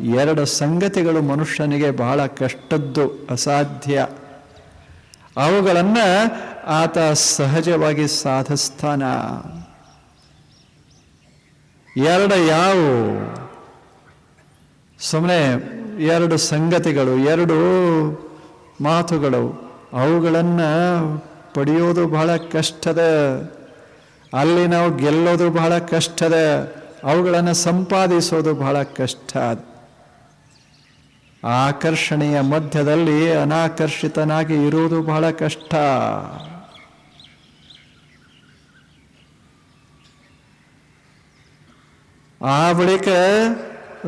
ಎರಡು ಸಂಗತಿಗಳು ಮನುಷ್ಯನಿಗೆ ಬಹಳ ಕಷ್ಟದ್ದು, ಅಸಾಧ್ಯ. ಅವುಗಳನ್ನು ಆತ ಸಹಜವಾಗಿ ಸಾಧಿಸ್ತಾನ. ಎರಡು ಯಾವು ಸುಮ್ಮನೆ ಎರಡು ಸಂಗತಿಗಳು, ಎರಡು ಮಾತುಗಳು. ಅವುಗಳನ್ನು ಪಡೆಯೋದು ಬಹಳ ಕಷ್ಟದ. ಅಲ್ಲಿ ನಾವು ಗೆಲ್ಲೋದು ಬಹಳ ಕಷ್ಟದ. ಅವುಗಳನ್ನು ಸಂಪಾದಿಸೋದು ಬಹಳ ಕಷ್ಟ. ಆಕರ್ಷಣೆಯ ಮಧ್ಯದಲ್ಲಿ ಅನಾಕರ್ಷಿತನಾಗಿ ಇರುವುದು ಬಹಳ ಕಷ್ಟ. ಆ ಬಳಿಕ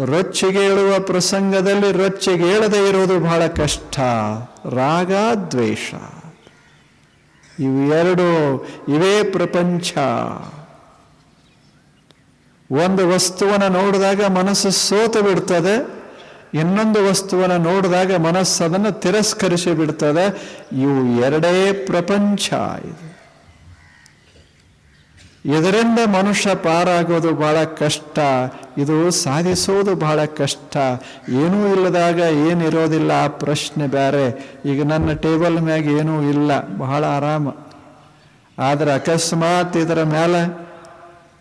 ರೊಚ್ಚಿಗೇಳುವ ಪ್ರಸಂಗದಲ್ಲಿ ರೊಚ್ಚಿಗೇಳದೆ ಇರುವುದು ಬಹಳ ಕಷ್ಟ. ರಾಗ, ದ್ವೇಷ. ಇವು ಎರಡು ಇವೇ ಪ್ರಪಂಚ. ಒಂದು ವಸ್ತುವನ್ನು ನೋಡಿದಾಗ ಮನಸ್ಸು ಸೋತು ಬಿಡ್ತದೆ ಇನ್ನೊಂದು ವಸ್ತುವನ್ನು ನೋಡಿದಾಗ ಮನಸ್ಸದನ್ನು ತಿರಸ್ಕರಿಸಿ ಬಿಡ್ತದೆ. ಇವು ಎರಡೇ ಪ್ರಪಂಚ ಇದು. ಇದರಿಂದ ಮನುಷ್ಯ ಪಾರಾಗೋದು ಬಹಳ ಕಷ್ಟ. ಇದು ಸಾಧಿಸೋದು ಬಹಳ ಕಷ್ಟ. ಏನೂ ಇಲ್ಲದಾಗ ಏನಿರೋದಿಲ್ಲ, ಆ ಪ್ರಶ್ನೆ ಬೇರೆ. ಈಗ ನನ್ನ ಟೇಬಲ್ ಮ್ಯಾಗ ಏನೂ ಇಲ್ಲ. ಬಹಳ ಆರಾಮ. ಆದರೆ ಅಕಸ್ಮಾತ್ ಇದರ ಮೇಲೆ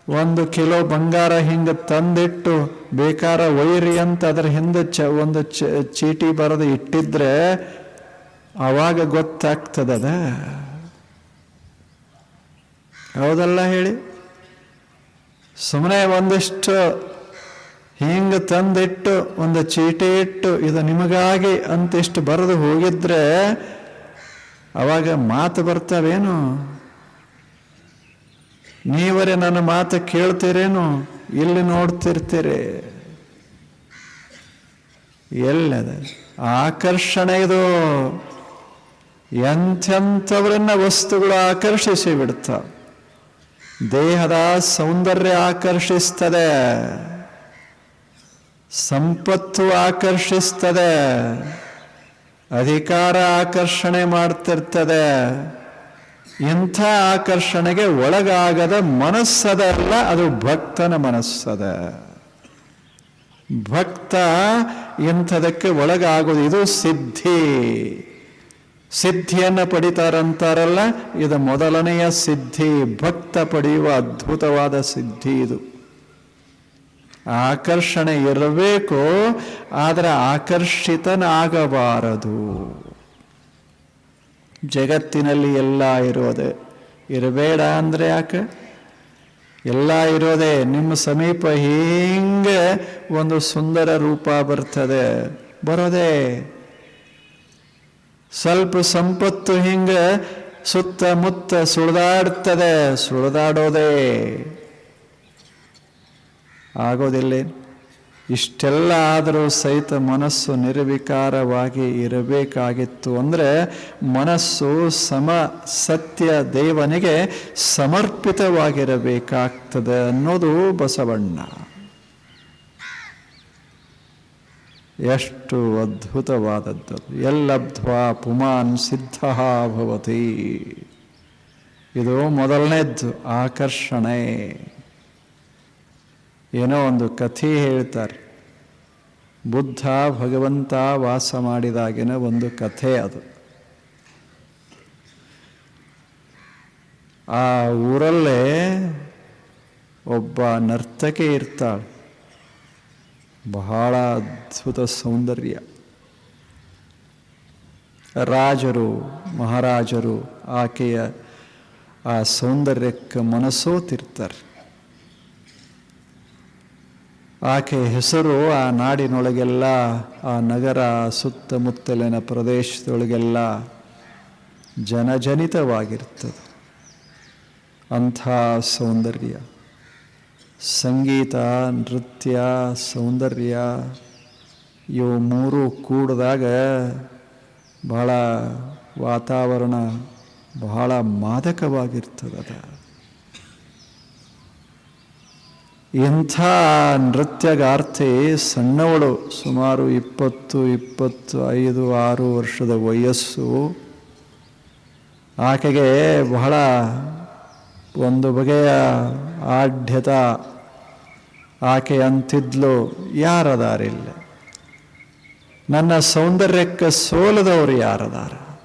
ಒಂದು ಕಿಲೋ ಬಂಗಾರ ಹಿಂಗೆ ತಂದಿಟ್ಟು ಬೇಕಾರ ವೈರಿ ಅಂತ ಅದರ ಹಿಂದೆ ಚ, ಒಂದು ಚೀಟಿ ಬರೆದು ಇಟ್ಟಿದ್ರೆ ಆವಾಗ ಗೊತ್ತಾಗ್ತದದ ಹೌದಲ್ಲ ಹೇಳಿ? ಸುಮ್ಮನೆ ಒಂದಿಷ್ಟು ಹಿಂಗೆ ತಂದಿಟ್ಟು ಒಂದು ಚೀಟಿ ಇಟ್ಟು ಇದು ನಿಮಗಾಗಿ ಅಂತಿಷ್ಟು ಬರೆದು ಹೋಗಿದ್ರೆ ಅವಾಗ ಮಾತು ಬರ್ತಾವೇನು? ನೀವರೇ ನನ್ನ ಮಾತು ಕೇಳ್ತೀರೇನು? ಇಲ್ಲಿ ನೋಡ್ತಿರ್ತೀರಿ. ಎಲ್ಲದ. ಆಕರ್ಷಣೆ ಇದು. ಎಂಥೆಂಥವ್ರನ್ನ ವಸ್ತುಗಳು ಆಕರ್ಷಿಸಿ ಬಿಡ್ತಾವ ದೇಹದ ಸೌಂದರ್ಯ ಆಕರ್ಷಿಸ್ತದೆ. ಸಂಪತ್ತು ಆಕರ್ಷಿಸ್ತದೆ. ಅಧಿಕಾರ ಆಕರ್ಷಣೆ ಮಾಡ್ತಿರ್ತದೆ. ಇಂಥ ಆಕರ್ಷಣೆಗೆ ಒಳಗಾಗದ ಮನಸ್ಸದಲ್ಲ, ಅದು ಭಕ್ತನ ಮನಸ್ಸದ. ಭಕ್ತ ಇಂಥದಕ್ಕೆ ಒಳಗಾಗೋದು ಇದು ಸಿದ್ಧಿ. ಸಿದ್ಧಿಯನ್ನು ಪಡಿತಾರಂತಾರಲ್ಲ, ಇದು ಮೊದಲನೆಯ ಸಿದ್ಧಿ. ಭಕ್ತ ಪಡೆಯುವ ಅದ್ಭುತವಾದ ಸಿದ್ಧಿ ಇದು. ಆಕರ್ಷಣೆ ಇರಬೇಕು, ಆದರೆ ಆಕರ್ಷಿತನಾಗಬಾರದು. ಜಗತ್ತಿನಲ್ಲಿ ಎಲ್ಲ ಇರೋದೆ. ಇರಬೇಡ ಅಂದರೆ ಯಾಕೆ? ಎಲ್ಲ ಇರೋದೆ. ನಿಮ್ಮ ಸಮೀಪ ಹೀಗೆ ಒಂದು ಸುಂದರ ರೂಪ ಬರ್ತದೆ. ಬರೋದೇ. ಸ್ವಲ್ಪ ಸಂಪತ್ತು ಹಿಂಗೆ ಸುತ್ತಮುತ್ತ ಸುಳಿದಾಡ್ತದೆ. ಸುಳಿದಾಡೋದೇ. ಆಗೋದಿಲ್ಲ ಇಷ್ಟೆಲ್ಲ ಆದರೂ ಸಹಿತ ಮನಸ್ಸು ನಿರ್ವಿಕಾರವಾಗಿ ಇರಬೇಕಾಗಿತ್ತು ಅಂದರೆ ಮನಸ್ಸು ಸಮ ಸತ್ಯ ದೇವನಿಗೆ ಸಮರ್ಪಿತವಾಗಿರಬೇಕಾಗ್ತದೆ ಅನ್ನೋದು ಬಸವಣ್ಣ. ಎಷ್ಟು ಅದ್ಭುತವಾದದ್ದು ಎಲ್ಲಬ್ಧ್ವಾ ಪುಮಾನ್ ಸಿದ್ಧ ಇದು ಮೊದಲನೇದ್ದು ಆಕರ್ಷಣೆ. ಏನೋ ಒಂದು ಕಥೆ ಹೇಳ್ತಾರೆ. ಬುದ್ಧ ಭಗವಂತ ವಾಸ ಮಾಡಿದಾಗಿನ ಒಂದು ಕಥೆ ಅದು. ಆ ಊರಲ್ಲೇ ಒಬ್ಬ ನರ್ತಕಿ ಇರ್ತಾಳೆ. ಬಹಳ ಅದ್ಭುತ ಸೌಂದರ್ಯ. ರಾಜರು, ಮಹಾರಾಜರು ಆಕೆಯ ಆ ಸೌಂದರ್ಯಕ್ಕೆ ಮನಸೋತಿರ್ತಾರೆ. ಆಕೆ ಹೆಸರು ಆ ನಾಡಿನೊಳಗೆಲ್ಲ, ಆ ನಗರ ಸುತ್ತಮುತ್ತಲಿನ ಪ್ರದೇಶದೊಳಗೆಲ್ಲ ಜನಜನಿತವಾಗಿರ್ತದೆ ಅಂಥ ಸೌಂದರ್ಯ, ಸಂಗೀತ, ನೃತ್ಯ ಸೌಂದರ್ಯ, ಇವು ಮೂರು ಕೂಡಿದಾಗ ಭಾಳ ವಾತಾವರಣ ಬಹಳ ಮಾದಕವಾಗಿರ್ತದದ ಇಂಥ ನೃತ್ಯಗಾರ್ತಿ ಸಣ್ಣವಳು, ಸುಮಾರು ಇಪ್ಪತ್ತು ಇಪ್ಪತ್ತು, ಐದು, ಆರು ವರ್ಷದ ವಯಸ್ಸು. ಆಕೆಗೆ ಬಹಳ ಒಂದು ಬಗೆಯ ಆಢ್ಯತ. ಆಕೆ ಅಂತಿದ್ಲು, ಯಾರದಾರಿಲ್ಲ. ನನ್ನ ಸೌಂದರ್ಯಕ್ಕೆ ಸೋಲದವರು ಯಾರದಾರ?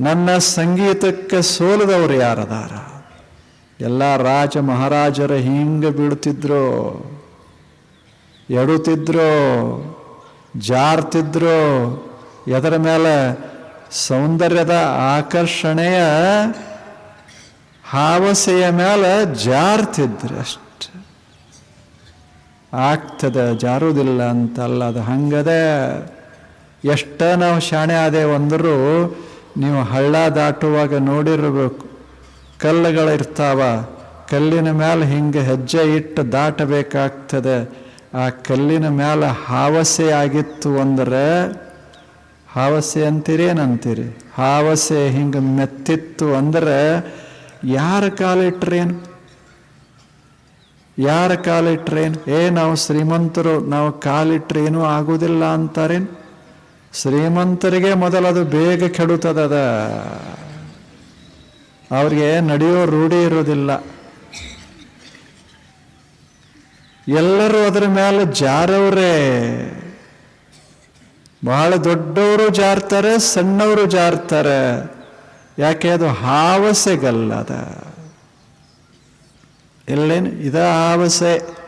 ನನ್ನ ಸಂಗೀತಕ್ಕೆ ಸೋಲದವರು ಯಾರದಾರ? ಎಲ್ಲ ರಾಜ ಮಹಾರಾಜರ ಹಿಂಗೆ ಬೀಳ್ತಿದ್ರು, ಎಡುತ್ತಿದ್ರು, ಜಾರ್ತಿದ್ರು. ಎದರ ಮೇಲೆ ಸೌಂದರ್ಯದ ಆಕರ್ಷಣೆಯ ಹಾವಸೆಯ ಮೇಲೆ ಜಾರ್ತಿದ್ರು ಅಷ್ಟೆ. ಆಗ್ತದೆ, ಜಾರುವುದಿಲ್ಲ ಅಂತಲ್ಲ, ಅದು ಹಂಗದೆ. ಎಷ್ಟ ನಾವು ಶಾಣೆ ಆದೇವಂದರೂ ನೀವು ಹಳ್ಳ ದಾಟುವಾಗ ನೋಡಿರಬೇಕು. ಕಲ್ಲುಗಳಿರ್ತಾವ, ಕಲ್ಲಿನ ಮೇಲೆ ಹಿಂಗೆ ಹೆಜ್ಜೆ ಇಟ್ಟು ದಾಟಬೇಕಾಗ್ತದೆ. ಆ ಕಲ್ಲಿನ ಮೇಲೆ ಹಾವಸೆ ಆಗಿತ್ತು ಅಂದರೆ, ಹಾವಸೆ ಅಂತೀರಿ ಏನಂತೀರಿ? ಹಾವಸೆ ಹಿಂಗೆ ಮೆತ್ತಿತ್ತು ಅಂದರೆ, ಯಾರ ಕಾಲಿಟ್ರೇನು ಯಾರ ಕಾಲಿಟ್ರೇನು ಏ, ನಾವು ಶ್ರೀಮಂತರು, ನಾವು ಕಾಲಿಟ್ರೆ ಏನೂ ಆಗುವುದಿಲ್ಲ ಅಂತಾರೇನು? ಶ್ರೀಮಂತರಿಗೆ ಮೊದಲದು ಬೇಗ ಕೆಡುತ್ತದದ. ಅವ್ರಿಗೆ ನಡೆಯೋ ರೂಢಿ ಇರೋದಿಲ್ಲ. ಎಲ್ಲರೂ ಅದರ ಮೇಲೆ ಜಾರವ್ರೆ. ಬಹಳ ದೊಡ್ಡವರು ಜಾರ್ತಾರೆ, ಸಣ್ಣವರು ಜಾರ್ತಾರೆ. ಯಾಕೆ ಅದು ಹಾವಸೆಗಲ್ಲದ ಎಲ್ಲೇನು ಇದ ಹಾವಸೆ.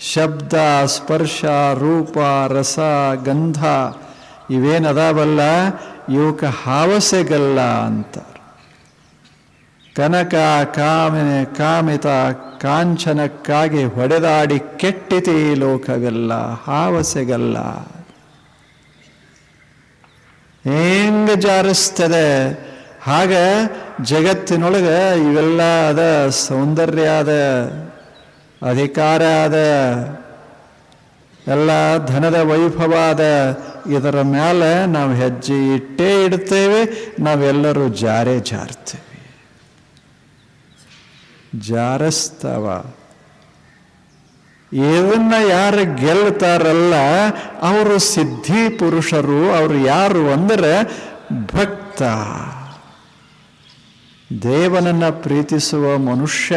ಶಬ್ದ, ಸ್ಪರ್ಶ, ರೂಪ, ರಸ, ಗಂಧ ಇವೇನದಾವಲ್ಲ ಇವಕ್ಕೆ ಹಾವಸೆಗಲ್ಲ ಅಂತಾರೆ ಕನಕ ಕಾಮನೆ ಕಾಮಿತ ಕಾಂಚನಕ್ಕಾಗಿ ಹೊಡೆದಾಡಿ ಕೆಟ್ಟಿತಿ ಲೋಕವೆಲ್ಲ ಹಾವಸೆಗಲ್ಲ. ಹೆಂಗ ಜಾರಿಸ್ತದೆ? ಹಾಗ ಜಗತ್ತಿನೊಳಗೆ ಇವೆಲ್ಲ ಅದ, ಸೌಂದರ್ಯ ಅದ, ಅಧಿಕಾರ ಅದ, ಎಲ್ಲ ಧನದ ವೈಭವ ಅದ. ಇದರ ಮೇಲೆ ನಾವು ಹೆಜ್ಜೆ ಇಟ್ಟೇ ಇಡ್ತೇವೆ, ನಾವೆಲ್ಲರೂ ಜಾರೇ ಜಾರ್ತೇವೆ. ಜಾರಸ್ತವ. ಏವನ್ನ ಯಾರು ಗೆಲ್ತಾರಲ್ಲ, ಅವರು ಸಿದ್ಧಿ ಪುರುಷರು, ಅವರು ಯಾರು ಅಂದರೆ ಭಕ್ತ. ದೇವನನ್ನ ಪ್ರೀತಿಸುವ ಮನುಷ್ಯ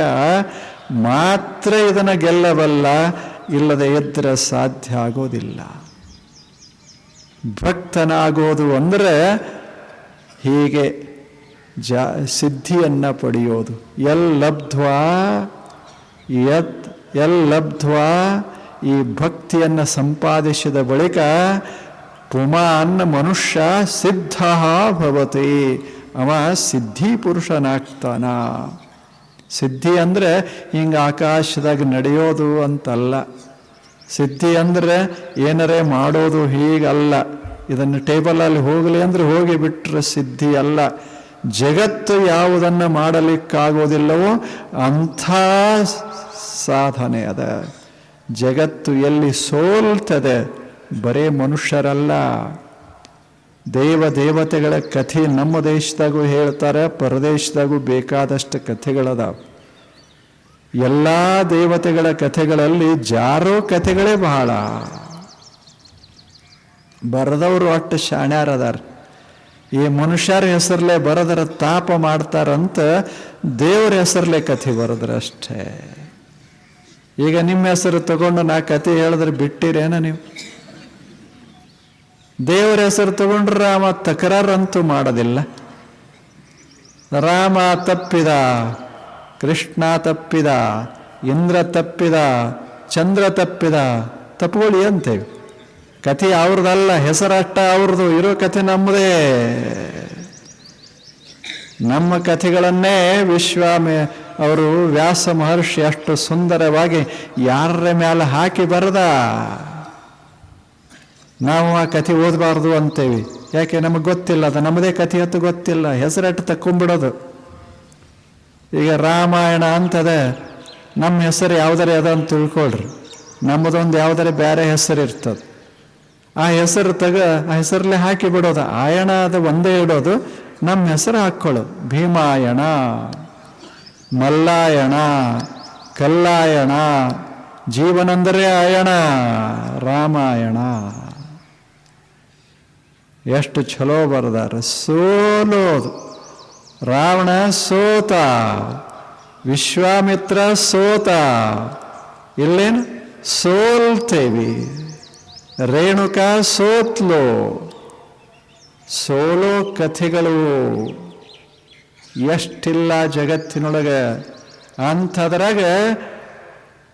ಮಾತ್ರ ಇದನ್ನು ಗೆಲ್ಲಬಲ್ಲ, ಇಲ್ಲದೆ ಇದ್ದರೆ ಸಾಧ್ಯ ಆಗೋದಿಲ್ಲ. ಭಕ್ತನಾಗೋದು ಅಂದರೆ ಹೀಗೆ ಜಾ ಸಿದ್ಧಿಯನ್ನು ಪಡೆಯೋದು. ಎಲ್ಲಬ್ಧ್ವಾ ಯತ್ ಎಲ್ಲಬ್ಧ್ವಾ ಈ ಭಕ್ತಿಯನ್ನು ಸಂಪಾದಿಸಿದ ಬಳಿಕ ಪುಮಾನ್ ಮನುಷ್ಯ ಸಿದ್ಧ ಭವತಿ. ಅವ ಸಿದ್ಧಿ ಪುರುಷನಾಗ್ತಾನ. ಸಿದ್ಧಿ ಅಂದರೆ ಹಿಂಗೆ ಆಕಾಶದಾಗ ನಡೆಯೋದು ಅಂತಲ್ಲ. ಸಿದ್ಧಿ ಅಂದರೆ ಏನರೇ ಮಾಡೋದು ಹೀಗಲ್ಲ. ಇದನ್ನು ಟೇಬಲಲ್ಲಿ ಹೋಗಲಿ ಅಂದರೆ ಹೋಗಿ ಬಿಟ್ಟರೆ ಸಿದ್ಧಿ ಅಲ್ಲ. ಜಗತ್ತು ಯಾವುದನ್ನು ಮಾಡಲಿಕ್ಕಾಗೋದಿಲ್ಲವೋ ಅಂಥ ಸಾಧನೆ ಅದ. ಜಗತ್ತು ಎಲ್ಲಿ ಸೋಲ್ತದೆ? ಬರೇ ಮನುಷ್ಯರಲ್ಲ. ದೇವ ದೇವತೆಗಳ ಕಥೆ ನಮ್ಮ ದೇಶದಾಗೂ ಹೇಳ್ತಾರೆ, ಪರದೇಶದಾಗೂ ಬೇಕಾದಷ್ಟು ಕಥೆಗಳದಾವ. ಎಲ್ಲ ದೇವತೆಗಳ ಕಥೆಗಳಲ್ಲಿ ಜಾರೋ ಕಥೆಗಳೇ ಬಹಳ. ಬರೆದವರು ಅಷ್ಟು ಶಾಣ್ಯಾರದಾರ. ಈ ಮನುಷ್ಯರ ಹೆಸರಲ್ಲೇ ಬರದರ ತಾಪ ಮಾಡ್ತಾರಂತ ದೇವರ ಹೆಸರಲ್ಲೇ ಕಥೆ ಬರೋದ್ರಷ್ಟೇ ಈಗ ನಿಮ್ಮ ಹೆಸರು ತಗೊಂಡು ನಾ ಕಥೆ ಹೇಳಿದ್ರೆ ಬಿಟ್ಟಿರೇನ ನೀವು? ದೇವರ ಹೆಸರು ತಗೊಂಡ್ರೆ ರಾಮ ತಕರಾರಂತೂ ಮಾಡೋದಿಲ್ಲ. ರಾಮ ತಪ್ಪಿದ, ಕೃಷ್ಣ ತಪ್ಪಿದ, ಇಂದ್ರ ತಪ್ಪಿದ, ಚಂದ್ರ ತಪ್ಪಿದ ತಪ್ಪುಗಳು ಅಂತೇವೆ ಕಥೆ ಅವ್ರದ್ದಲ್ಲ ಹೆಸರಷ್ಟ ಅವ್ರದ್ದು ಇರೋ ಕಥೆ ನಮ್ಮದೇ. ನಮ್ಮ ಕಥೆಗಳನ್ನೇ ವಿಶ್ವಾಮಿ ಅವರು ವ್ಯಾಸ ಮಹರ್ಷಿ ಅಷ್ಟು ಸುಂದರವಾಗಿ ಯಾರ ಮೇಲೆ ಹಾಕಿ ಬರದ? ನಾವು ಆ ಕಥೆ ಓದಬಾರ್ದು ಅಂತೇವಿ ಯಾಕೆ, ನಮಗೆ ಗೊತ್ತಿಲ್ಲ ಅದು. ನಮ್ಮದೇ ಕಥೆ ಅಂತ ಗೊತ್ತಿಲ್ಲ. ಹೆಸರಟ್ಟು ತಕ್ಕೊಂಬಿಡೋದು ಈಗ ರಾಮಾಯಣ ಅಂತದೆ, ನಮ್ಮ ಹೆಸರು ಯಾವುದರ ಅದ ಅಂತ ತಿಳ್ಕೊಳ್ರಿ. ನಮ್ಮದೊಂದು ಯಾವುದರ ಬೇರೆ ಹೆಸರು ಇರ್ತದೆ ಆ ಹೆಸರು ತಗ, ಆ ಹೆಸರಲ್ಲೇ ಹಾಕಿ ಬಿಡೋದು. ಆಯಣ ಅದು ಒಂದೇ ಇಡೋದು. ನಮ್ಮ ಹೆಸರು ಹಾಕ್ಕೊಳ್ಳೋದು. ಭೀಮಾಯಣ, ಮಲ್ಲಾಯಣ, ಕಲ್ಲಾಯಣ, ಜೀವನಂದರೆ ಆಯಣ, ರಾಮಾಯಣ. ಎಷ್ಟು ಚಲೋ ಬರದಾರ. ಸೋಲೋದು. ರಾವಣ ಸೋತ. ವಿಶ್ವಾಮಿತ್ರ ಸೋತ. ಇಲ್ಲೇನು? ಸೋಲ್ತೇವಿ. ರೇಣುಕಾ ಸೋತ್ಲು. ಸೋಲೋ ಕಥೆಗಳು. ಎಷ್ಟಿಲ್ಲ ಜಗತ್ತಿನೊಳಗೆ. ಅಂಥದ್ರಾಗ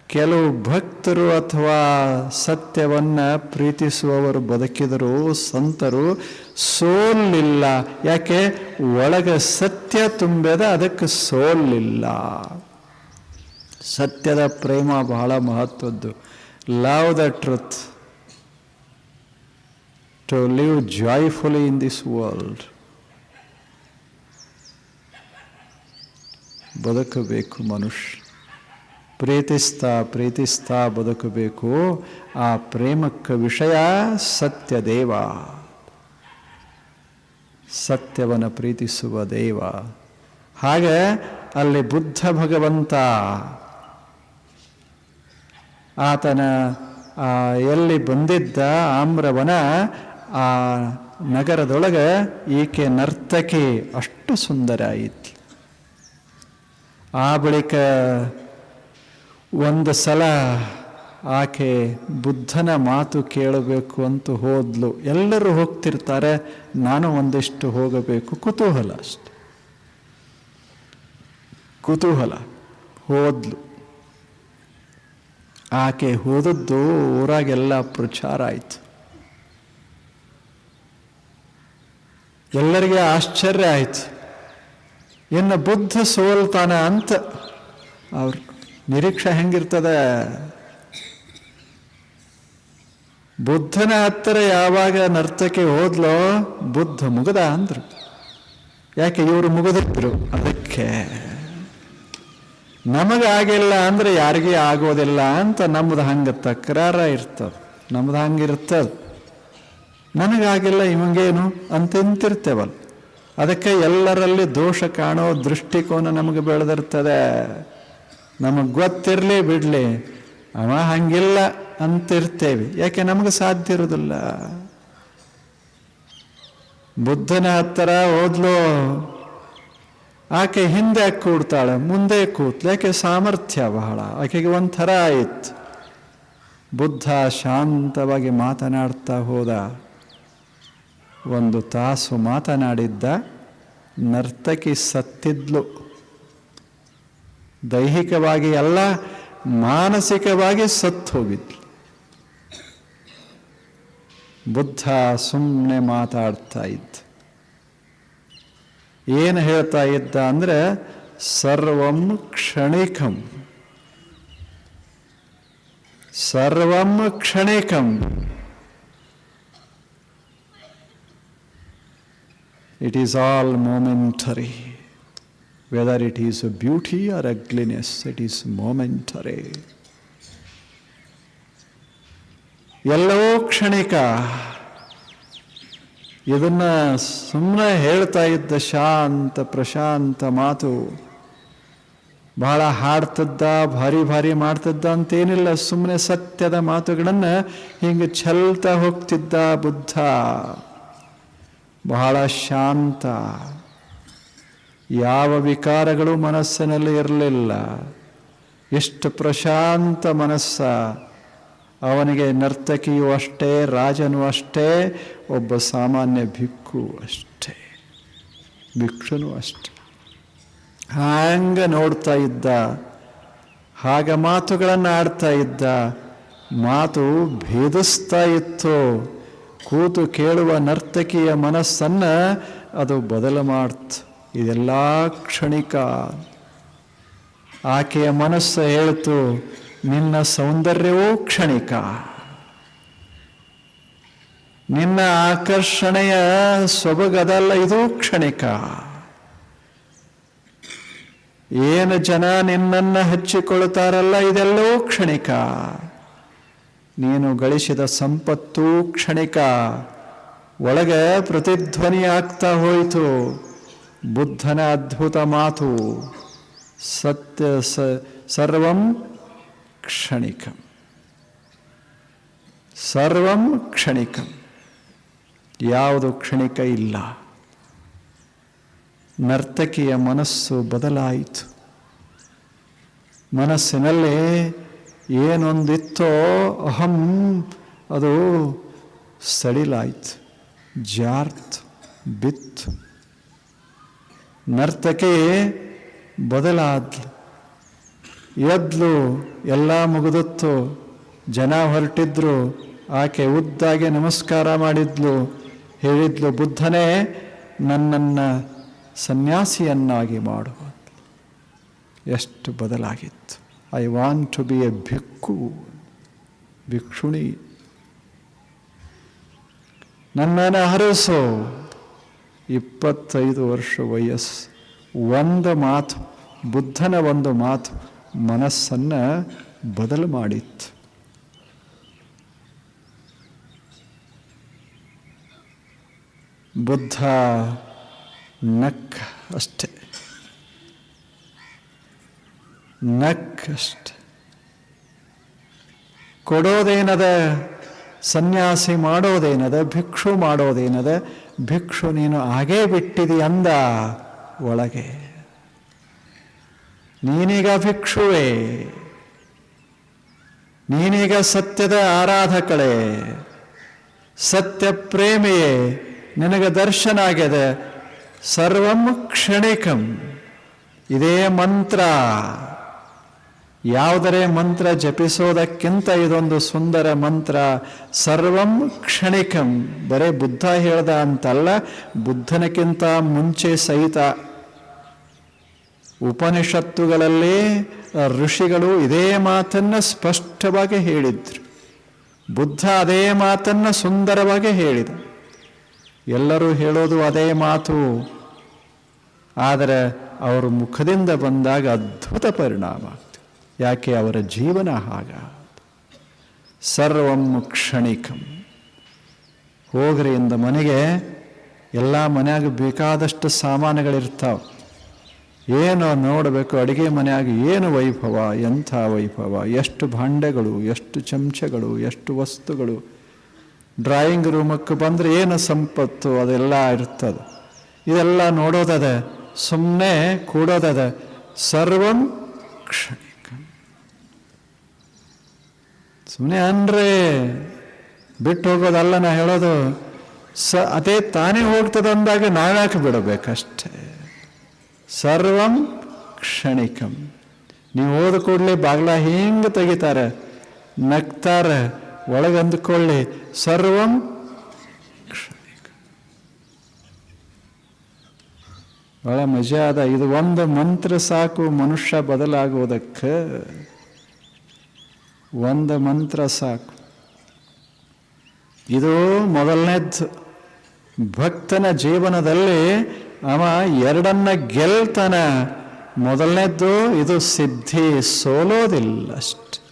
ಕೆಲವು ಭಕ್ತರು ಅಥವಾ ಸತ್ಯವನ್ನು ಪ್ರೀತಿಸುವವರು ಬದುಕಿದರು ಸಂತರು ಸೋಲಿಲ್ಲ. ಯಾಕೆ? ಒಳಗೆ ಸತ್ಯ ತುಂಬಿದ ಅದಕ್ಕೆ ಸೋಲಿಲ್ಲ. ಸತ್ಯದ ಪ್ರೇಮ ಬಹಳ ಮಹತ್ವದ್ದು. Love the truth to live joyfully in this world ಬದುಕಬೇಕು ಮನುಷ್ಯ. ಪ್ರೀತಿಸ್ತಾ ಪ್ರೀತಿಸ್ತಾ ಬದುಕಬೇಕು. ಆ ಪ್ರೇಮಕ್ಕೆ ವಿಷಯ ಸತ್ಯ ದೇವ. ಸತ್ಯವನ್ನು ಪ್ರೀತಿಸುವ ದೇವ. ಹಾಗೆ ಅಲ್ಲಿ ಬುದ್ಧ ಭಗವಂತ. ಆತನ ಎಲ್ಲಿ ಬಂದಿದ್ದ ಆಮ್ರವನ ಆ ನಗರದೊಳಗೆ ಈಕೆ ನರ್ತಕಿ ಅಷ್ಟು ಸುಂದರ ಆಯಿತು ಆ ಬಳಿಕ ಒಂದು ಸಲ ಆಕೆ ಬುದ್ಧನ ಮಾತು ಕೇಳಬೇಕು ಅಂತ ಹೋದ್ಲು. ಎಲ್ಲರೂ ಹೋಗ್ತಿರ್ತಾರೆ, ನಾನು ಒಂದಿಷ್ಟು ಹೋಗಬೇಕು. ಕುತೂಹಲ ಅಷ್ಟೆ. ಕುತೂಹಲ. ಹೋದ್ಲು. ಆಕೆ ಹೋದದ್ದು ಊರಾಗೆಲ್ಲ ಪ್ರಚಾರ ಆಯಿತು. ಎಲ್ಲರಿಗೆ ಆಶ್ಚರ್ಯ ಆಯಿತು. ಇನ್ನು ಬುದ್ಧ ಸೋಲ್ತಾನೆ ಅಂತ ಅವ್ರ ನಿರೀಕ್ಷೆ ಹೆಂಗಿರ್ತದೆ? ಬುದ್ಧನ ಹತ್ತಿರ ಯಾವಾಗ ನರ್ತಕಿ ಹೋದ್ಲೋ ಬುದ್ಧ ಮುಗದ ಅಂದರು. ಯಾಕೆ ಇವರು ಮುಗಿದಿದ್ರು? ಅದಕ್ಕೆ ನಮಗಾಗಿಲ್ಲ ಅಂದ್ರೆ ಯಾರಿಗೂ ಆಗೋದಿಲ್ಲ ಅಂತ ನಮ್ದು ಹಂಗೆ ತಕರಾರ ಇರ್ತದ. ನಮ್ದು ಹಂಗಿರ್ತದ. ನನಗಾಗಿಲ್ಲ ಇವಂಗೇನು ಅಂತಿರ್ತೇವಲ್ಲ ಅದಕ್ಕೆ ಎಲ್ಲರಲ್ಲಿ ದೋಷ ಕಾಣೋ ದೃಷ್ಟಿಕೋನ ನಮಗೆ ಬೆಳೆದಿರ್ತದೆ. ನಮಗೆ ಗೊತ್ತಿರಲಿ ಬಿಡಲಿ, ಅವ ಹಂಗಿಲ್ಲ ಅಂತಿರ್ತೇವೆ. ಯಾಕೆ ನಮಗೆ ಸಾಧ್ಯ ಇರೋದಿಲ್ಲ? ಬುದ್ಧನ ಹತ್ತಿರ ಓದ್ಲು, ಆಕೆ ಹಿಂದೆ ಕೂಡ್ತಾಳೆ, ಮುಂದೆ ಕೂತ್ಲು. ಯಾಕೆ ಸಾಮರ್ಥ್ಯ ಬಹಳ? ಆಕೆಗೆ ಒಂಥರ ಆಯ್ತು. ಬುದ್ಧ ಶಾಂತವಾಗಿ ಮಾತನಾಡ್ತಾ ಹೋದ. ಒಂದು ತಾಸು ಮಾತನಾಡಿದ್ದ ನರ್ತಕಿ ಸತ್ತಿದ್ಲು. ದೈಹಿಕವಾಗಿ ಅಲ್ಲ, ಮಾನಸಿಕವಾಗಿ ಸತ್ತು ಹೋಗಿದ್ಲು. ಬುದ್ಧ ಸುಮ್ಮನೆ ಮಾತಾಡ್ತಾ ಇದ್ದ. ಏನು ಹೇಳ್ತಾ ಇದ್ದ ಅಂದ್ರೆ, ಸರ್ವಂ ಕ್ಷಣಿಕಂ. ಸರ್ವಂ ಕ್ಷಣಿಕಂ. It is all momentary. Whether it is beauty or ugliness, it is momentary. ಎಲ್ಲವೂ ಕ್ಷಣಿಕ ಇದನ್ನು ಸುಮ್ಮನೆ ಹೇಳ್ತಾ ಇದ್ದ ಶಾಂತ ಪ್ರಶಾಂತ ಮಾತು ಬಹಳ ಹಾಡ್ತಿದ್ದ ಭಾರಿ ಭಾರಿ ಮಾಡ್ತಿದ್ದ ಅಂತೇನಿಲ್ಲ ಸುಮ್ಮನೆ ಸತ್ಯದ ಮಾತುಗಳನ್ನು ಹಿಂಗೆ ಚೆಲ್ತಾ ಹೋಗ್ತಿದ್ದ ಬುದ್ಧ ಬಹಳ ಶಾಂತ. ಯಾವ ವಿಕಾರಗಳು ಮನಸ್ಸಿನಲ್ಲಿ ಇರಲಿಲ್ಲ. ಎಷ್ಟು ಪ್ರಶಾಂತ ಮನಸ್ಸ. ಅವನಿಗೆ ನರ್ತಕಿಯೂ ಅಷ್ಟೇ, ರಾಜನು ಅಷ್ಟೇ, ಒಬ್ಬ ಸಾಮಾನ್ಯ ಭಿಕ್ಕು ಅಷ್ಟೇ. ಭಿಕ್ಷುನು ಅಷ್ಟೇ. ಹಾಂಗ ನೋಡ್ತಾ ಇದ್ದ. ಹಾಗೆ ಮಾತುಗಳನ್ನು ಆಡ್ತಾ ಇದ್ದ. ಮಾತು ಭೇದಿಸ್ತಾ ಇತ್ತು. ಕೂತು ಕೇಳುವ ನರ್ತಕಿಯ ಮನಸ್ಸನ್ನ ಅದು ಬದಲು ಮಾಡ್ತು. ಇದೆಲ್ಲ ಕ್ಷಣಿಕ. ಆಕೆಯ ಮನಸ್ಸು ಹೇಳ್ತು, ನಿನ್ನ ಸೌಂದರ್ಯವೂ ಕ್ಷಣಿಕ. ನಿನ್ನ ಆಕರ್ಷಣೆಯ ಸೊಬಗದಲ್ಲ ಇದು ಕ್ಷಣಿಕ. ಏನು ಜನ ನಿನ್ನನ್ನು ಹಚ್ಚಿಕೊಳ್ಳುತ್ತಾರಲ್ಲ ಇದೆಲ್ಲವೂ ಕ್ಷಣಿಕ. ನೀನು ಗಳಿಸಿದ ಸಂಪತ್ತು ಕ್ಷಣಿಕ. ಒಳಗೆ ಪ್ರತಿಧ್ವನಿ ಆಗ್ತಾ ಹೋಯಿತು. ಬುದ್ಧನ ಅದ್ಭುತ ಮಾತು. ಸತ್ಯ ಸರ್ವಂ ಕ್ಷಣಿಕಂ. ಸರ್ವಂ ಕ್ಷಣಿಕಂ. ಯಾವುದು ಕ್ಷಣಿಕ ಇಲ್ಲ. ನರ್ತಕಿಯ ಮನಸ್ಸು ಬದಲಾಯಿತು. ಮನಸ್ಸಿನಲ್ಲಿ ಏನೊಂದಿತ್ತೋ ಅಹಂ, ಅದು ಸಡಿಲಾಯ್ತು, ಜಾರ್ತ್, ಬಿತ್ತು. ನರ್ತಕೆ ಬದಲಾದ್ಲು, ಎದ್ಲು ಎಲ್ಲ ಮುಗಿದಿತ್ತು, ಜನ ಹೊರಟಿದ್ರು, ಆಕೆ ಉದ್ದಾಗೆ ನಮಸ್ಕಾರ ಮಾಡಿದ್ಲು, ಹೇಳಿದ್ಲು, ಬುದ್ಧನೇ, ನನ್ನನ್ನು ಸನ್ಯಾಸಿಯನ್ನಾಗಿ ಮಾಡುವ. ಎಷ್ಟು ಬದಲಾಗಿತ್ತು. I want to be a bhikkhu bhikkhuni ನನ್ನನ್ನು ಹರಸು. ಇಪ್ಪತ್ತೈದು ವರ್ಷ ವಯಸ್ಸು. ಒಂದು ಮಾತು, ಬುದ್ಧನ ಒಂದು ಮಾತು ಮನಸ್ಸನ್ನು ಬದಲು ಮಾಡಿತ್ತು. ಬುದ್ಧ ನಕ್ಕ ಅಷ್ಟೆ. ನಕ್ ಅಷ್ಟೆ ಕೊಡೋದೇನದ ಸನ್ಯಾಸಿ ಮಾಡೋದೇನದ, ಭಿಕ್ಷು ಮಾಡೋದೇನದ, ಭಿಕ್ಷು ನೀನು ಹಾಗೇ ಬಿಟ್ಟಿದಿ ಅಂದ ಒಳಗೆ. ನೀನೀಗ ಭಿಕ್ಷುವೇ, ನೀನೀಗ ಸತ್ಯದ ಆರಾಧಕಳೆ, ಸತ್ಯ ಪ್ರೇಮಿಯೇ, ನಿನಗೆ ದರ್ಶನ ಆಗ್ಯದ ಸರ್ವಂ ಕ್ಷಣಿಕಂ, ಇದೇ ಮಂತ್ರ. ಯಾವುದರೇ ಮಂತ್ರ ಜಪಿಸೋದಕ್ಕಿಂತ ಇದೊಂದು ಸುಂದರ ಮಂತ್ರ. ಸರ್ವಂ ಕ್ಷಣಿಕಂ. ಬರೇ ಬುದ್ಧ ಹೇಳ್ದ ಅಂತಲ್ಲ, ಬುದ್ಧನಕ್ಕಿಂತ ಮುಂಚೆ ಸಹಿತ ಉಪನಿಷತ್ತುಗಳಲ್ಲಿ ಋಷಿಗಳು ಇದೇ ಮಾತನ್ನು ಸ್ಪಷ್ಟವಾಗಿ ಹೇಳಿದ್ರು. ಬುದ್ಧ ಅದೇ ಮಾತನ್ನು ಸುಂದರವಾಗಿ ಹೇಳಿದ. ಎಲ್ಲರೂ ಹೇಳೋದು ಅದೇ ಮಾತು. ಆದರೆ ಅವರು ಮುಖದಿಂದ ಬಂದಾಗ ಅದ್ಭುತ ಪರಿಣಾಮ. ಯಾಕೆ ಅವರ ಜೀವನ ಹಾಗ? ಸರ್ವಂ ಕ್ಷಣಿಕಂ. ಹೋಗ್ರಿ ಇಂದ ಮನೆಗೆ, ಎಲ್ಲ ಮನೆಯಾಗ ಬೇಕಾದಷ್ಟು ಸಾಮಾನುಗಳಿರ್ತಾವೆ. ಏನು ನೋಡಬೇಕು, ಅಡುಗೆ ಮನೆಯಾಗ ಏನು ವೈಭವ, ಎಂಥ ವೈಭವ? ಎಷ್ಟು ಭಾಂಡೆಗಳು, ಎಷ್ಟು ಚಮಚಗಳು, ಎಷ್ಟು ವಸ್ತುಗಳು? ಡ್ರಾಯಿಂಗ್ ರೂಮಕ್ಕೆ ಬಂದರೆ ಏನು ಸಂಪತ್ತು? ಅದೆಲ್ಲ ಇರ್ತದೆ. ಇದೆಲ್ಲ ನೋಡೋದದ ಸುಮ್ಮನೆ ಕೂಡೋದದೆ, ಸರ್ವಂ ಕ್ಷಣಿಕ ಸುಮ್ಮನೆ ಅನ್ರಿ. ಬಿಟ್ಟು ಹೋಗೋದಲ್ಲ ನಾ ಹೇಳೋದು. ಸ ಅದೇ ತಾನೇ ಹೋಗ್ತದೆ ಅಂದಾಗ ನಾವ್ಯಾಕೆ ಬಿಡಬೇಕಷ್ಟೇ? ಸರ್ವಂ ಕ್ಷಣಿಕಂ. ನೀವು ಹೋದ ಕೂಡಲೇ ಬಾಗ್ಲ ಹಿಂಗೆ ತೆಗಿತಾರೆ. ನಗ್ತಾರೆ. ಒಳಗೆ ಅಂದ್ಕೊಳ್ಳಿ. ಸರ್ವಂ ಕ್ಷಣಿಕ. ಭಾಳ ಮಜಾ ಅದ. ಇದು ಒಂದು ಮಂತ್ರ ಸಾಕು ಮನುಷ್ಯ ಬದಲಾಗುವುದಕ್ಕೆ ಒಂದು ಮಂತ್ರ ಸಾಕು. ಇದು ಮೊದಲನೇದ್ದು ಭಕ್ತನ ಜೀವನದಲ್ಲಿ ಅವ ಎರಡನ್ನ ಗೆಲ್ತಾನ. ಮೊದಲನೇದ್ದು ಇದು ಸಿದ್ಧಿ ಸೋಲೋದಿಲ್ಲ ಅಷ್ಟೆ.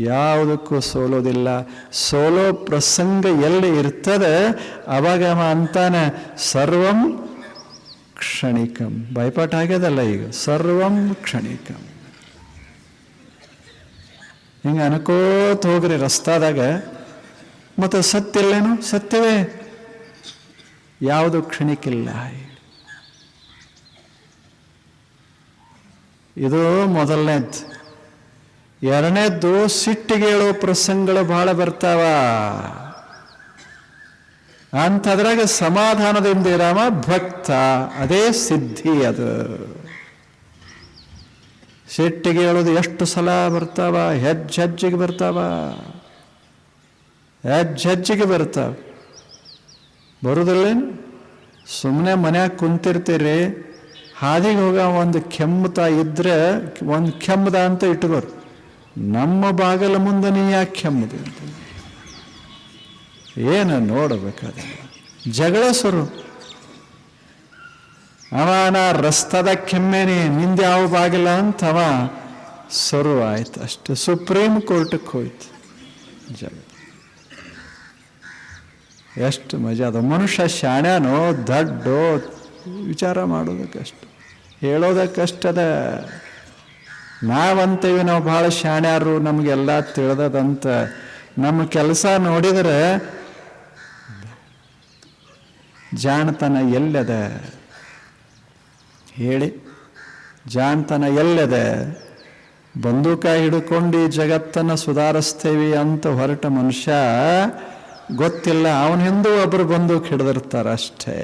ಯಾವುದಕ್ಕೂ ಸೋಲೋದಿಲ್ಲ. ಸೋಲೋ ಪ್ರಸಂಗ ಎಲ್ಲಿ ಇರ್ತದೆ ಅವಾಗ ಅವ ಅಂತಾನೆ, ಸರ್ವಂ ಕ್ಷಣಿಕಂ. ಬೈಪಾಟ್ ಆಗ್ಯದಲ್ಲ ಈಗ. ಸರ್ವಂ ಕ್ಷಣಿಕಂ. ಹಿಂಗೆ ಅನ್ಕೋತ ಹೋಗ್ರಿ ರಸ್ತಾದಾಗ. ಮತ್ತು ಸತ್ಯ ಇಲ್ಲೇನು ಸತ್ಯವೇ? ಯಾವುದು ಕ್ಷಣಿಕಿಲ್ಲ. ಇದು ಮೊದಲನೇದ್ದು ಎರಡನೇದ್ದು ಸಿಟ್ಟಿಗೆ ಹೇಳೋ ಪ್ರಸಂಗಗಳು ಭಾಳ ಬರ್ತಾವ. ಅಂಥದ್ರಾಗ ಸಮಾಧಾನದಿಂದ ಇರಾಮ ಭಕ್ತ. ಅದೇ ಸಿದ್ಧಿ ಅದು. ಸಿಟ್ಟಿಗೆ ಹೇಳೋದು ಎಷ್ಟು ಸಲ ಬರ್ತಾವ? ಹೆಜ್ಜೆ ಹೆಜ್ಜೆಗೆ ಬರ್ತಾವ? ಹೆಜ್ಜೆ ಹೆಜ್ಜೆಗೆ ಬರ್ತಾವ. ಬರುದಿಲ್ಲೇನು? ಸುಮ್ಮನೆ ಮನ್ಯಾಗ ಕುಂತಿರ್ತೀರಿ. ಹಾದಿಗೆ ಹೋಗ ಒಂದು ಕೆಮ್ಮತ ಇದ್ರೆ ಒಂದು ಕೆಮ್ಮದ ಅಂತ ಇಟ್ಕೋರು. ನಮ್ಮ ಬಾಗಲ ಮುಂದೆ ನೀ ಯಾಕೆ ಕೆಮ್ಮದೆ ಅಂತ. ಏನು ನೋಡಬೇಕಾದ ಜಗಳ ಶುರು. ಅವ ನಾ ರಸ್ತದ ಯಾವ ಬಾಗಿಲ ಅಂತ ಅವ ಶುರು ಆಯ್ತು ಅಷ್ಟು ಸುಪ್ರೀಂ ಕೋರ್ಟಕ್ಕೆ ಹೋಯ್ತು. ಜಗ ಎಷ್ಟು ಮಜಾ. ಅದು ಮನುಷ್ಯ ಶಾಣ್ಯಾನೋ, ದಡ್ಡೋ, ವಿಚಾರ ಮಾಡೋದಕ್ಕಷ್ಟು. ಹೇಳೋದಕ್ಕಷ್ಟದ ನಾವಂತೇವಿ ನಾವು ಭಾಳ ಶಾಣ್ಯಾರು, ನಮಗೆಲ್ಲ ತಿಳಿದದಂತ ನಮ್ಮ ಕೆಲಸ ನೋಡಿದರೆ ಜಾಣತನ ಎಲ್ಲದ? ಹೇಳಿ ಜಾಣ್ತನ ಎಲ್ಲದ, ಬಂದೂಕ ಹಿಡ್ಕೊಂಡು ಜಗತ್ತನ್ನು ಸುಧಾರಿಸ್ತೇವೆ ಅಂತ ಹೊರಟ ಮನುಷ್ಯ, ಗೊತ್ತಿಲ್ಲ, ಅವನ ಹಿಂದೂ ಒಬ್ಬರು ಬಂದೂಕ್ ಹಿಡ್ದಿರ್ತಾರೆ ಅಷ್ಟೇ.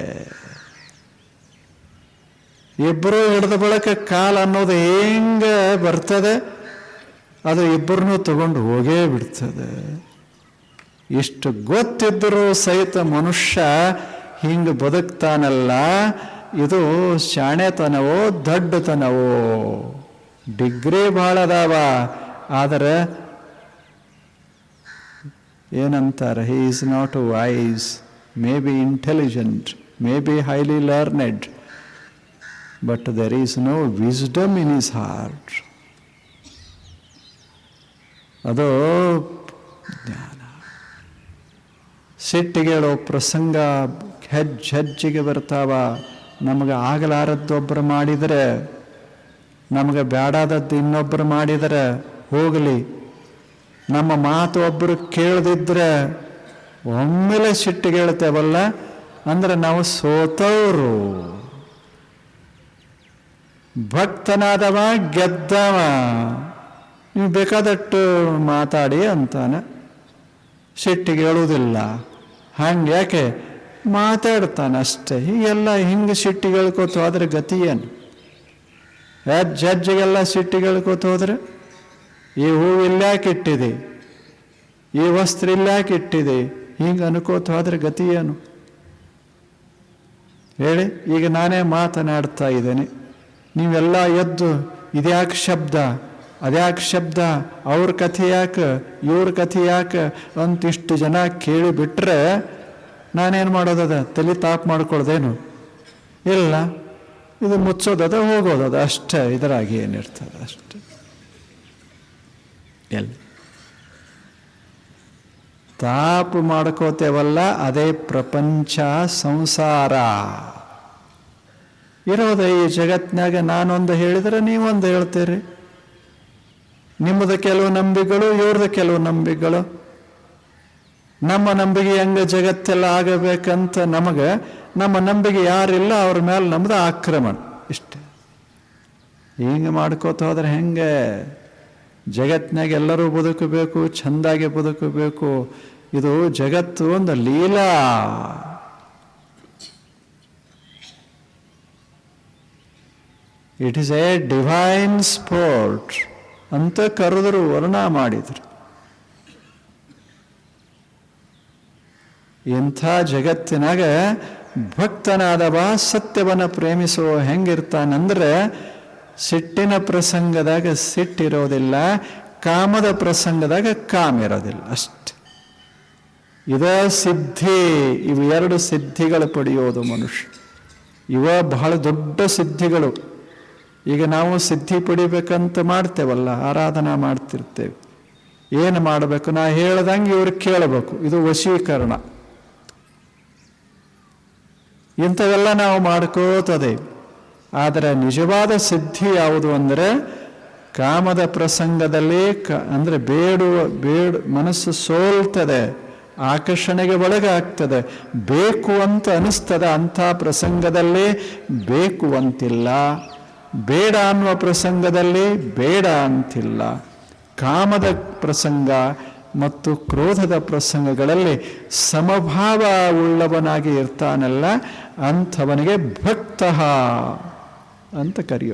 ಇಬ್ಬರು ಹಿಡ್ದ ಬಳಿಕ ಕಾಲ ಅನ್ನೋದು ಹೆಂಗ ಬರ್ತದೆ, ಅದು ಇಬ್ಬರನ್ನೂ ತಗೊಂಡು ಹೋಗೇ ಬಿಡ್ತದೆ. ಇಷ್ಟು ಗೊತ್ತಿದ್ದರೂ ಸಹಿತ ಮನುಷ್ಯ ಹಿಂಗೆ ಬದುಕ್ತಾನಲ್ಲ ಇದು ಶಾಣೆತನವೋ ದೊಡ್ಡತನವೋ? ಡಿಗ್ರಿ ಭಾಳ ಅದಾವ ಆದರೆ ಏನಂತಾರೆ? He is not wise may be intelligent may be highly learned but there is no wisdom in his heart ಅದು ಜ್ಞಾನ. ಸಿಟ್ಟಿಗೇಳೋ ಪ್ರಸಂಗ ಹೆಜ್ಜೆ ಹೆಜ್ಜೆಗೆ ಬರ್ತಾವ. ನಮಗೆ ಆಗಲಾರದ್ದೊಬ್ಬರು ಮಾಡಿದರೆ, ನಮಗೆ ಬೇಡಾದದ್ದು ಇನ್ನೊಬ್ಬರು ಮಾಡಿದರೆ ಹೋಗಲಿ. ನಮ್ಮ ಮಾತು ಒಬ್ಬರು ಕೇಳದಿದ್ದರೆ ಒಮ್ಮೆಲೆ ಸಿಟ್ಟಿಗೇಳ್ತೇವಲ್ಲ ಅಂದ್ರೆ ನಾವು ಸೋತವರು. ಭಕ್ತನಾದವ ಗೆದ್ದವ. ನೀವು ಬೇಕಾದಟ್ಟು ಮಾತಾಡಿ ಅಂತಾನೆ. ಸಿಟ್ಟಿಗೆ ಹೇಳುವುದಿಲ್ಲ. ಹಂಗೆ ಯಾಕೆ ಮಾತಾಡ್ತಾನೆ ಅಷ್ಟೇ ಹೀಗೆಲ್ಲ ಹಿಂಗೆ ಸಿಟ್ಟಿಗಳು ಕೂತು ಹೋದ್ರೆ ಗತಿ ಏನು? ಹೆಜ್ಜೆಗೆಲ್ಲ ಸಿಟ್ಟಿಗಳು ಕೂತು ಹೋದ್ರೆ? ಈ ಹೂವು ಇಟ್ಟಿದೆ? ಈ ವಸ್ತ್ರ ಇಲ್ಯಾಕೆ ಇಟ್ಟಿದೆ? ಹಿಂಗೆ ಅನ್ಕೋತ ಹೋದ್ರೆ ಗತಿ ಏನು? ಹೇಳಿ, ಈಗ ನಾನೇ ಮಾತನಾಡ್ತಾ ಇದ್ದೇನೆ. ನೀವೆಲ್ಲ ಎದ್ದು ಇದ್ಯಾಕೆ ಶಬ್ದ? ಅದ್ಯಾಕೆ ಶಬ್ದ? ಅವ್ರ ಕಥೆ ಯಾಕೆ? ಇವ್ರ ಕಥೆ ಯಾಕೆ? ಅಂತಿಷ್ಟು ಜನ ಕೇಳಿಬಿಟ್ರೆ ನಾನೇನು ಮಾಡೋದದ ತಲೆ ತಾಪ್ ಮಾಡ್ಕೊಳ್ಳೋದೇನು ಇಲ್ಲ. ಇದು ಮುಚ್ಚೋದದ ಹೋಗೋದದ ಅಷ್ಟೇ, ಇದರಾಗಿ ಏನಿರ್ತದೆ ಅಷ್ಟೆ. ಎಲ್ಲ ತಾಪ್ ಮಾಡ್ಕೋತೇವಲ್ಲ, ಅದೇ ಪ್ರಪಂಚ ಸಂಸಾರ. ಇರೋದ ಈ ಜಗತ್ನಾಗ ನಾನೊಂದು ಹೇಳಿದರೆ ನೀವೊಂದು ಹೇಳ್ತೀರಿ. ನಿಮ್ಮದು ಕೆಲವು ನಂಬಿಕೆಗಳು ಇವ್ರದ್ದು ಕೆಲವು ನಂಬಿಕೆಗಳು ನಮ್ಮ ನಂಬಿಕೆ ಹೆಂಗ ಜಗತ್ತೆಲ್ಲ ಆಗಬೇಕಂತ ನಮಗೆ ನಮ್ಮ ನಂಬಿಕೆ ಯಾರಿಲ್ಲ ಅವ್ರ ಮೇಲೆ ನಮ್ದು ಆಕ್ರಮಣ. ಇಷ್ಟೆ. ಹಿಂಗೆ ಮಾಡ್ಕೋತ ಹೋದ್ರೆ ಹೆಂಗೆ? ಜಗತ್ತಿನಾಗ ಎಲ್ಲರೂ ಬದುಕಬೇಕು, ಚೆಂದಾಗಿ ಬದುಕಬೇಕು. ಇದು ಜಗತ್ತು ಒಂದು Leela. It is a divine sport ಅಂತ ಕರೆದರು ವರ್ಣ ಮಾಡಿದರು. ಇಂಥ ಜಗತ್ತಿನಾಗ ಭಕ್ತನಾದವ ಸತ್ಯವನ್ನು ಪ್ರೇಮಿಸುವ ಹೆಂಗಿರ್ತಾನಂದ್ರೆ ಸಿಟ್ಟಿನ ಪ್ರಸಂಗದಾಗ ಸಿಟ್ಟಿರೋದಿಲ್ಲ, ಕಾಮದ ಪ್ರಸಂಗದಾಗ ಕಾಮ ಇರೋದಿಲ್ಲ ಅಷ್ಟೆ. ಇದ ಸಿದ್ಧಿ, ಇವು ಎರಡು ಸಿದ್ಧಿಗಳು ಪಡೆಯೋದು ಮನುಷ್ಯ. ಇವ ಬಹಳ ದೊಡ್ಡ ಸಿದ್ಧಿಗಳು. ಈಗ ನಾವು ಸಿದ್ಧಿ ಪಡಿಬೇಕಂತ ಮಾಡ್ತೇವಲ್ಲ, ಆರಾಧನಾ ಮಾಡ್ತಿರ್ತೇವೆ. ಏನು ಮಾಡಬೇಕು? ನಾ ಹೇಳ್ದಂಗೆ ಇವ್ರು ಕೇಳಬೇಕು. ಇದು ವಶೀಕರಣ. ಇಂಥವೆಲ್ಲ ನಾವು ಮಾಡ್ಕೋತದೆ ಆದರೆ ನಿಜವಾದ ಸಿದ್ಧಿ ಯಾವುದು ಅಂದರೆ ಕಾಮದ ಪ್ರಸಂಗದಲ್ಲಿ ಕ ಅಂದರೆ ಬೇಡುವ ಬೇಡ, ಮನಸ್ಸು ಸೋಲ್ತದೆ, ಆಕರ್ಷಣೆಗೆ ಒಳಗಾಗ್ತದೆ. ಬೇಕು ಅಂತ ಅನಿಸ್ತದೆ ಅಂಥ ಪ್ರಸಂಗದಲ್ಲಿ ಬೇಕು ಅಂತಿಲ್ಲ. ಬೇಡ ಅನ್ನುವ ಪ್ರಸಂಗದಲ್ಲಿ ಬೇಡ ಅಂತಿಲ್ಲ. ಕಾಮದ ಪ್ರಸಂಗ ಮತ್ತು ಕ್ರೋಧದ ಪ್ರಸಂಗಗಳಲ್ಲಿ ಸಮಭಾವ ಉಳ್ಳವನಾಗಿ ಇರ್ತಾನಲ್ಲ ಅಂಥವನಿಗೆ ಭಕ್ತ ಅಂತ ಕರೆಯೋದು